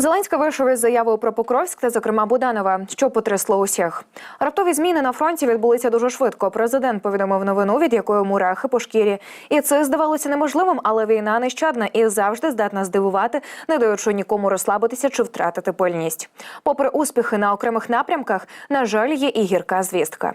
Зеленський вийшов із заявою про Покровськ та, зокрема, Буданова, що потрясло усіх. Раптові зміни на фронті відбулися дуже швидко. Президент повідомив новину, від якої мурахи по шкірі. І це здавалося неможливим, але війна нещадна і завжди здатна здивувати, не даючи нікому розслабитися чи втратити пильність. Попри успіхи на окремих напрямках, на жаль, є і гірка звістка.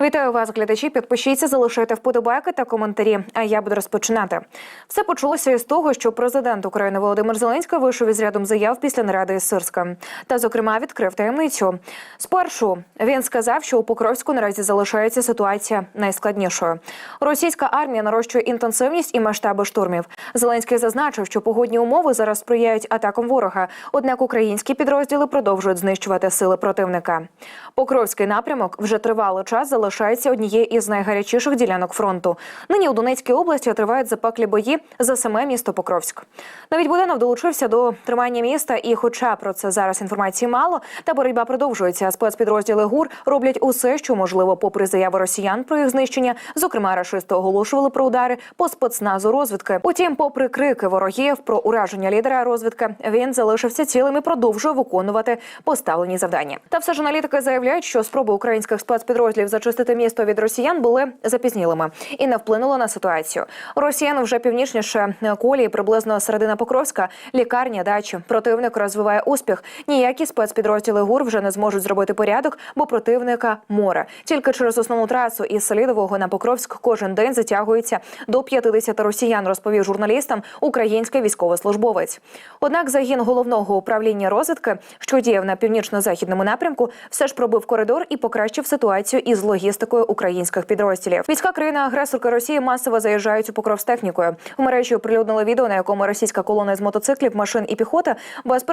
Вітаю вас, глядачі. Підпишіться, залишайте вподобайки та коментарі. А я буду розпочинати. Все почалося із того, що президент України Володимир Зеленський вийшов із рядом заяв після із Сирська. Та, зокрема, відкрив таємницю. Спершу він сказав, що у Покровську наразі залишається ситуація найскладнішою. Російська армія нарощує інтенсивність і масштаби штурмів. Зеленський зазначив, що погодні умови зараз сприяють атакам ворога. Однак українські підрозділи продовжують знищувати сили противника. Покровський напрямок вже тривалий час залишається однією із найгарячіших ділянок фронту. Нині у Донецькій області тривають запеклі бої за саме місто Покровськ. Навіть Буданов долучився до тримання міста, і, хоча про це зараз інформації мало, та боротьба продовжується. Спецпідрозділи ГУР роблять усе, що можливо, попри заяви росіян про їх знищення. Зокрема, рашисти оголошували про удари по спецназу розвідки. Утім, попри крики ворогів про ураження лідера розвідки, він залишився цілим і продовжує виконувати поставлені завдання. Та все ж аналітики заявляють, що спроби українських спецпідрозділів зачистити місто від росіян були запізнілими і не вплинули на ситуацію. Росіян вже північніше колії, приблизно середина Покровська, лікарня, дачі. Противник розвиває успіх. Ніякі спецпідрозділи ГУР вже не зможуть зробити порядок, бо противника море. Тільки через основну трасу із Селідового на Покровськ кожен день затягується до 50 росіян, розповів журналістам український військовослужбовець. Однак загін головного управління розвідки, що діяв на північно-західному напрямку, все ж пробив коридор і покращив ситуацію із логістикою українських підрозділів. Війська країни-агресорки Росії масово заїжджають у Покров з технікою. В мережі оприлюднили відео, на якому російська колона з мотоциклів, машин і піхоти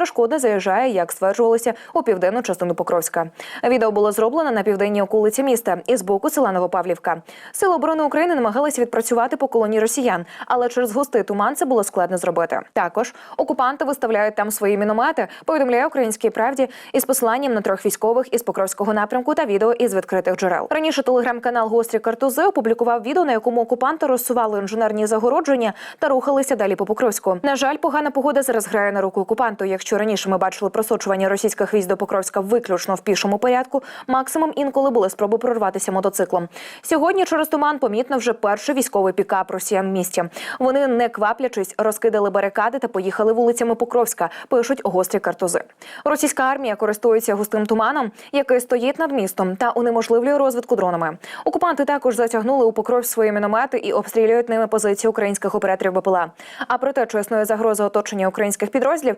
безперешкодно заїжджає, як стверджувалося, у південну частину Покровська. Відео було зроблено на південній околиці міста і з боку села Новопавлівка. Сили оборони України намагалися відпрацювати по колоні росіян, але через густий туман це було складно зробити. Також окупанти виставляють там свої міномети. Повідомляє українській правді із посиланням на трьох військових із Покровського напрямку та відео із відкритих джерел. Раніше телеграм-канал Гострі картузи опублікував відео, на якому окупанти розсували інженерні загородження та рухалися далі по Покровську. На жаль, погана погода зараз грає на руку окупанту. Якщо раніше ми бачили просочування російських військ до Покровська виключно в пішому порядку, максимум інколи були спроби прорватися мотоциклом. Сьогодні через туман помітно вже перший військовий пікап росіян в місті. Вони не кваплячись розкидали барикади та поїхали вулицями Покровська. Пишуть гострі картузи. Російська армія користується густим туманом, який стоїть над містом та унеможливлює розвідку дронами. Окупанти також затягнули у покров свої міномети і обстрілюють ними позиції українських операторів БПЛА. А про те, що існує загроза оточення українських підрозділів,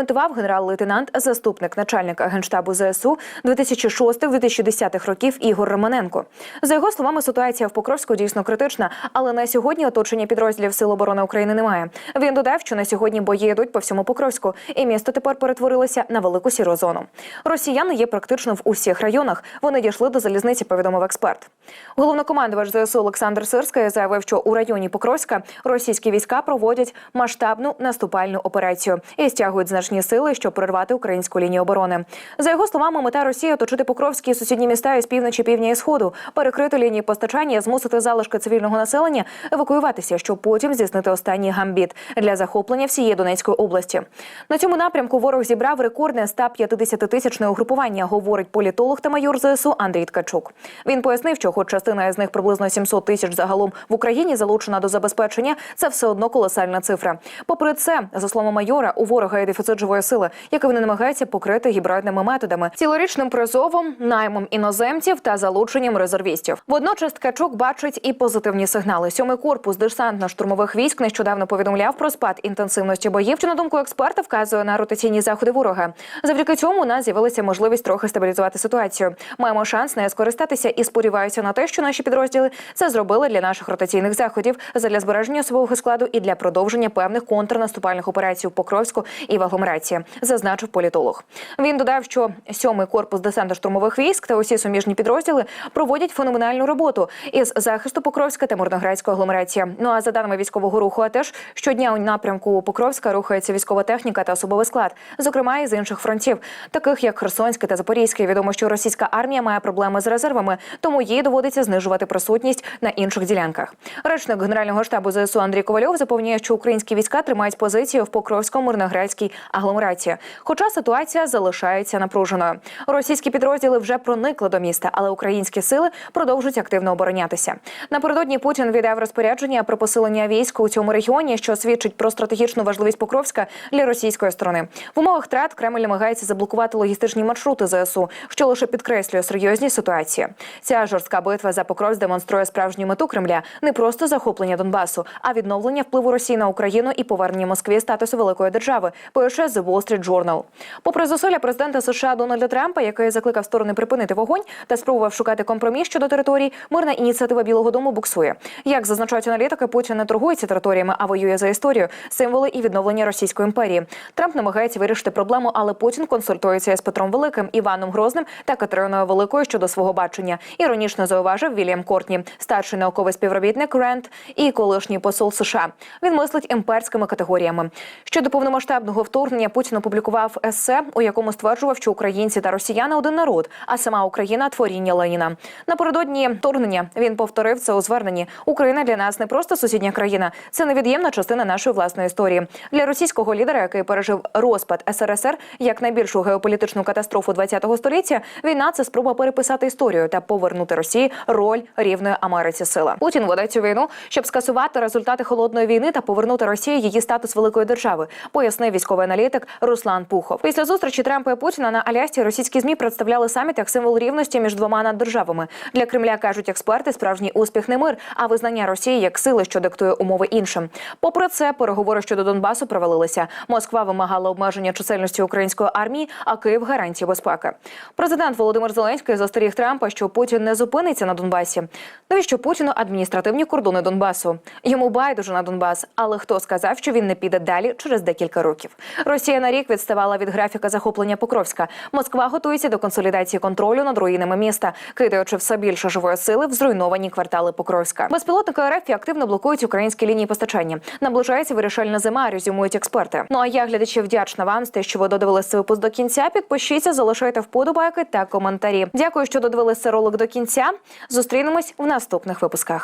прокоментував генерал-лейтенант, заступник начальника генштабу ЗСУ 2006-2010 років Ігор Романенко. За його словами, ситуація в Покровську дійсно критична, але на сьогодні оточення підрозділів Сил оборони України немає. Він додав, що на сьогодні бої йдуть по всьому Покровську, і місто тепер перетворилося на велику сіру зону. Росіяни є практично в усіх районах. Вони дійшли до залізниці, повідомив експерт. Головнокомандувач ЗСУ Олександр Сирський заявив, що у районі Покровська російські війська проводять масштабну наступальну операцію і стягують значні сили, щоб прорвати українську лінію оборони. За його словами, мета Росії оточити Покровські і сусідні міста із півночі, півдня і сходу, перекрити лінії постачання, змусити залишки цивільного населення евакуюватися, щоб потім здійснити останній гамбіт для захоплення всієї Донецької області. На цьому напрямку ворог зібрав рекордне 150-тисячне угрупування, говорить політолог та майор ЗСУ Андрій Ткачук. Він пояснив, що, хоч частина із них приблизно 700 тисяч загалом в Україні залучена до забезпечення, це все одно колосальна цифра. Попри це, за словами майора, у ворога є дефіцит живої сили, який вони намагаються покрити гібридними методами, цілорічним призовом, наймом іноземців та залученням резервістів. Водночас Ткачук бачить і позитивні сигнали. Сьомий корпус десантно-штурмових військ нещодавно повідомляв про спад інтенсивності боїв, що на думку експерта вказує на ротаційні заходи ворога. Завдяки цьому у нас з'явилася можливість трохи стабілізувати ситуацію. Маємо шанс нею скористатися і сподіваюся на те, що наші підрозділи це зробили для наших ротаційних заходів задля збереження особового складу і для продовження певних контрнаступальних операцій у Покровську і в агломерації, зазначив політолог. Він додав, що сьомий корпус десантно-штурмових військ та усі суміжні підрозділи проводять феноменальну роботу із захисту Покровська та Мирноградської агломерації. Ну а за даними військового руху, АТЕШ, щодня у напрямку Покровська рухається військова техніка та особовий склад, зокрема із інших фронтів, таких як Херсонський та Запорізький. Відомо, що російська армія має проблеми з резервами, тому їй доводиться знижувати присутність на інших ділянках. Речник генерального штабу ЗСУ Андрій Ковальов запевняє, що українські війська тримають позицію в Покровському, Мирноградській агломерації. Хоча ситуація залишається напруженою. Російські підрозділи вже проникли до міста, але українські сили продовжують активно оборонятися. Напередодні Путін віддав розпорядження про посилення військ у цьому регіоні, що свідчить про стратегічну важливість Покровська для російської сторони. В умовах трат Кремль намагається заблокувати логістичні маршрути ЗСУ, що лише підкреслює серйозні ситуації. Ця жорстка битва за Покровськ демонструє справжню мету Кремля не просто захоплення Донбасу, а відновлення впливу Росії на Україну і повернення Москві статусу великої держави. Пише The Wall Street Journal. Попри зусилля президента США Дональда Трампа, який закликав сторони припинити вогонь та спробував шукати компроміс щодо територій, мирна ініціатива Білого Дому буксує. Як зазначають аналітики, Путін не торгується територіями, а воює за історію, символи і відновлення Російської імперії. Трамп намагається вирішити проблему, але Путін консультується із Петром Великим, Іваном Грозним та Катериною Великою щодо свого бачення. Іронічно зауважив Вільям Кортні, старший науковий співробітник Рент і колишній посол США. Він мислить імперськими категоріями. Щодо повномасштабного вторгнення Путін опублікував есе, у якому стверджував, що українці та росіяни один народ, а сама Україна творіння Леніна. Напередодні вторгнення він повторив це у зверненні. Україна для нас не просто сусідня країна, це невід'ємна частина нашої власної історії. Для російського лідера, який пережив розпад СРСР як найбільшу геополітичну катастрофу ХХ століття, війна це спроба переписати історію та повернути Росії роль рівної Америці сила. Путін веде цю війну, щоб скасувати результати холодної війни та повернути Росії її статус великої держави, пояснив військовий аналітик Руслан Пухов. Після зустрічі Трампа і Путіна на Алясці російські змі представляли саміт як символ рівності між двома наддержавами. Для Кремля кажуть експерти, справжній успіх не мир, а визнання Росії як сили, що диктує умови іншим. Попри це, переговори щодо Донбасу провалилися. Москва вимагала обмеження чисельності української армії, а Київ гарантії безпеки. Президент Володимир Зеленський застеріг Трампа, що Путін не зупиниться на Донбасі. Навіщо Путіну адміністративні кордони Донбасу? Йому байдуже на Донбас, але хто сказав, що він не піде далі через декілька років? Росія на рік відставала від графіка захоплення Покровська. Москва готується до консолідації контролю над руїнами міста, кидаючи все більше живої сили в зруйновані квартали Покровська. Безпілотники РФ активно блокують українські лінії постачання. Наближається вирішальна зима, резюмують експерти. Ну а я глядачі вдячна вам за те, що ви додивилися цей випуск до кінця. Підпишіться, залишайте вподобайки та коментарі. Дякую, що додивилися ролик до кінця. Зустрінемось в наступних випусках.